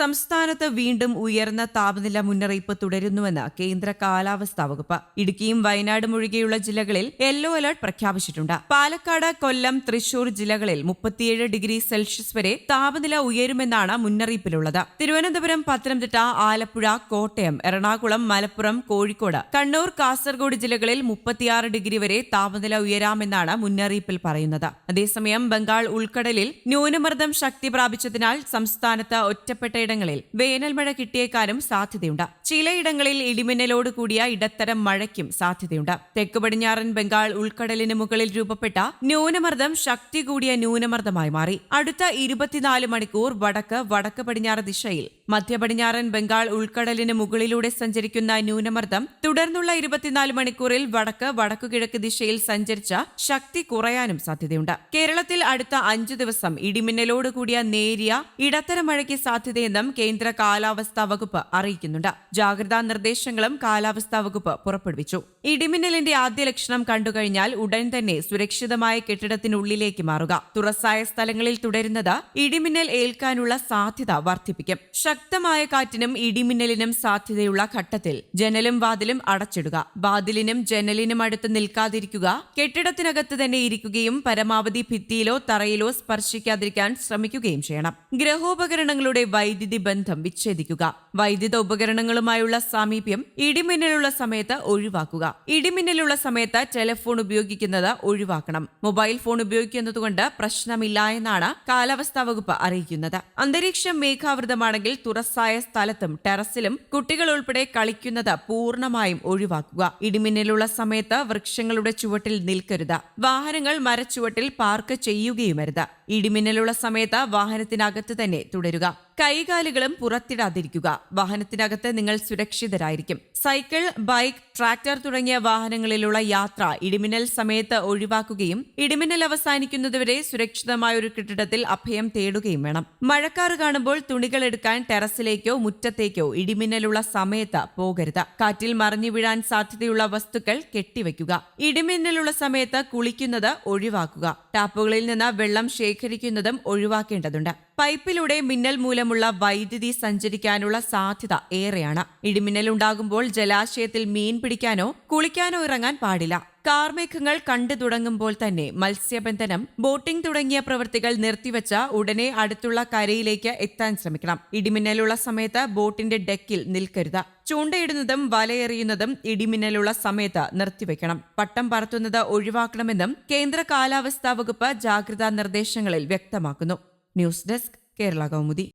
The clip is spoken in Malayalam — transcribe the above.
സംസ്ഥാനത്ത് വീണ്ടും ഉയർന്ന താപനില മുന്നറിയിപ്പ് തുടരുന്നുവെന്ന് കേന്ദ്ര കാലാവസ്ഥാ വകുപ്പ്. ഇടുക്കിയും വയനാടും ഒഴികെയുള്ള ജില്ലകളിൽ യെല്ലോ അലർട്ട് പ്രഖ്യാപിച്ചിട്ടുണ്ട്. പാലക്കാട് കൊല്ലം തൃശൂർ ജില്ലകളിൽ മുപ്പത്തിയേഴ് ഡിഗ്രി സെൽഷ്യസ് വരെ താപനില ഉയരുമെന്നാണ് മുന്നറിയിപ്പിലുള്ളത്. തിരുവനന്തപുരം പത്തനംതിട്ട ആലപ്പുഴ കോട്ടയം എറണാകുളം മലപ്പുറം കോഴിക്കോട് കണ്ണൂർ കാസർഗോഡ് ജില്ലകളിൽ മുപ്പത്തിയാറ് ഡിഗ്രി വരെ താപനില ഉയരാമെന്നാണ് മുന്നറിയിപ്പിൽ പറയുന്നത്. അതേസമയം ബംഗാൾ ഉൾക്കടലിൽ ന്യൂനമർദ്ദം ശക്തി പ്രാപിച്ചതിനാൽ സംസ്ഥാനത്ത് ഒറ്റപ്പെട്ട ഇടങ്ങളിൽ വേനൽ മഴ കിട്ടിയേക്കാനും സാധ്യതയുണ്ട്. ചിലയിടങ്ങളിൽ ഇടിമിന്നലോട് കൂടിയ ഇടത്തരം മഴയ്ക്കും സാധ്യതയുണ്ട്. തെക്ക് പടിഞ്ഞാറൻ ബംഗാൾ ഉൾക്കടലിന് മുകളിൽ രൂപപ്പെട്ട ന്യൂനമർദ്ദം ശക്തി കൂടിയ ന്യൂനമർദ്ദമായി മാറി. അടുത്ത ഇരുപത്തിനാല് മണിക്കൂർ വടക്ക് വടക്ക് പടിഞ്ഞാറ് ദിശയിൽ മധ്യ പടിഞ്ഞാറൻ ബംഗാൾ ഉൾക്കടലിന് മുകളിലൂടെ സഞ്ചരിക്കുന്ന ന്യൂനമർദ്ദം തുടർന്നുള്ള ഇരുപത്തിനാല് മണിക്കൂറിൽ വടക്ക് വടക്കുകിഴക്ക് ദിശയിൽ സഞ്ചരിച്ച ശക്തി കുറയാനും സാധ്യതയുണ്ട്. കേരളത്തിൽ അടുത്ത അഞ്ചു ദിവസം ഇടിമിന്നലോട് കൂടിയ നേരിയ ഇടത്തരം മഴയ്ക്ക് സാധ്യതയെന്നും കേന്ദ്ര കാലാവസ്ഥാ വകുപ്പ് അറിയിക്കുന്നുണ്ട്. ജാഗ്രതാ നിർദ്ദേശങ്ങളും കാലാവസ്ഥാ വകുപ്പ് പുറപ്പെടുവിച്ചു. ഇടിമിന്നലിന്റെ ആദ്യ ലക്ഷണം കണ്ടുകഴിഞ്ഞാൽ ഉടൻ തന്നെ സുരക്ഷിതമായ കെട്ടിടത്തിനുള്ളിലേക്ക് മാറുക. തുറസായ സ്ഥലങ്ങളിൽ തുടരുന്നത് ഇടിമിന്നൽ ഏൽക്കാനുള്ള സാധ്യത വർദ്ധിപ്പിക്കും. ശക്തമായ കാറ്റിനും ഇടിമിന്നലിനും സാധ്യതയുള്ള ഘട്ടത്തിൽ ജനലും വാതിലും അടച്ചിടുക. വാതിലിനും ജനലിനും അടുത്ത് നിൽക്കാതിരിക്കുക. കെട്ടിടത്തിനകത്ത് തന്നെ ഇരിക്കുകയും പരമാവധി ഭിത്തിയിലോ തറയിലോ സ്പർശിക്കാതിരിക്കാൻ ശ്രമിക്കുകയും ചെയ്യണം. ഗ്രഹോപകരണങ്ങളുടെ വൈദ്യുതി ബന്ധം വിച്ഛേദിക്കുക. വൈദ്യുത ഉപകരണങ്ങളുമായുള്ള സാമീപ്യം ഇടിമിന്നലുള്ള സമയത്ത് ഒഴിവാക്കുക. ഇടിമിന്നലുള്ള സമയത്ത് ടെലിഫോൺ ഉപയോഗിക്കുന്നത് ഒഴിവാക്കണം. മൊബൈൽ ഫോൺ ഉപയോഗിക്കുന്നതുകൊണ്ട് പ്രശ്നമില്ല എന്നാണ് കാലാവസ്ഥാ വകുപ്പ് അറിയിക്കുന്നത്. അന്തരീക്ഷം മേഘാവൃതമാണെങ്കിൽ തുറസായ സ്ഥലത്തും ടെറസിലും കുട്ടികൾ ഉൾപ്പെടെ കളിക്കുന്നത് പൂർണമായും ഒഴിവാക്കുക. ഇടിമിന്നലുള്ള സമയത്ത് വൃക്ഷങ്ങളുടെ ചുവട്ടിൽ നിൽക്കരുത്. വാഹനങ്ങൾ മരച്ചുവട്ടിൽ പാർക്ക് ചെയ്യുകയുമരുത്. ഇടിമിന്നലുള്ള സമയത്ത് വാഹനത്തിനകത്ത് തന്നെ തുടരുക. കൈകാലുകളും പുറത്തിടാതിരിക്കുക. വാഹനത്തിനകത്ത് നിങ്ങൾ സുരക്ഷിതരായിരിക്കും. സൈക്കിൾ ബൈക്ക് ട്രാക്ടർ തുടങ്ങിയ വാഹനങ്ങളിലുള്ള യാത്ര ഇടിമിന്നൽ സമയത്ത് ഒഴിവാക്കുകയും ഇടിമിന്നൽ അവസാനിക്കുന്നതുവരെ സുരക്ഷിതമായ ഒരു കെട്ടിടത്തിൽ അഭയം തേടുകയും വേണം. മഴക്കാറ് കാണുമ്പോൾ തുണികൾ എടുക്കാൻ ടെറസിലേക്കോ മുറ്റത്തേക്കോ ഇടിമിന്നലുള്ള സമയത്ത് പോകരുത്. കാറ്റിൽ മറിഞ്ഞു വീഴാൻ സാധ്യതയുള്ള വസ്തുക്കൾ കെട്ടിവെക്കുക ഇടിമിന്നലുള്ള സമയത്ത് കുളിക്കുന്നത് ഒഴിവാക്കുക. ടാപ്പുകളിൽ നിന്ന് വെള്ളം ശേഖരിക്കുന്നതും ഒഴിവാക്കേണ്ടതുണ്ട്. പൈപ്പിലൂടെ മിന്നൽ മൂലമുള്ള വൈദ്യുതി സഞ്ചരിക്കാനുള്ള സാധ്യത ഏറെയാണ്. ഇടിമിന്നൽ ഉണ്ടാകുമ്പോൾ ജലാശയത്തിൽ മീൻ പിടിക്കാനോ കുളിക്കാനോ ഇറങ്ങാൻ പാടില്ല. കാർമേഘങ്ങൾ കണ്ടു തുടങ്ങുമ്പോൾ തന്നെ മത്സ്യബന്ധനം ബോട്ടിംഗ് തുടങ്ങിയ പ്രവൃത്തികൾ നിർത്തിവെച്ച ഉടനെ അടുത്തുള്ള കരയിലേക്ക് എത്താൻ ശ്രമിക്കണം. ഇടിമിന്നലുള്ള സമയത്ത് ബോട്ടിന്റെ ഡെക്കിൽ നിൽക്കരുത്. ചൂണ്ടയിടുന്നതും വലയെറിയുന്നതും ഇടിമിന്നലുള്ള സമയത്ത് നിർത്തിവെക്കണം. പട്ടം പറത്തുന്നത് ഒഴിവാക്കണമെന്നും കേന്ദ്ര കാലാവസ്ഥാ വകുപ്പ് ജാഗ്രതാ നിർദ്ദേശങ്ങളിൽ വ്യക്തമാക്കുന്നു. News desk Kerala Kaumudi.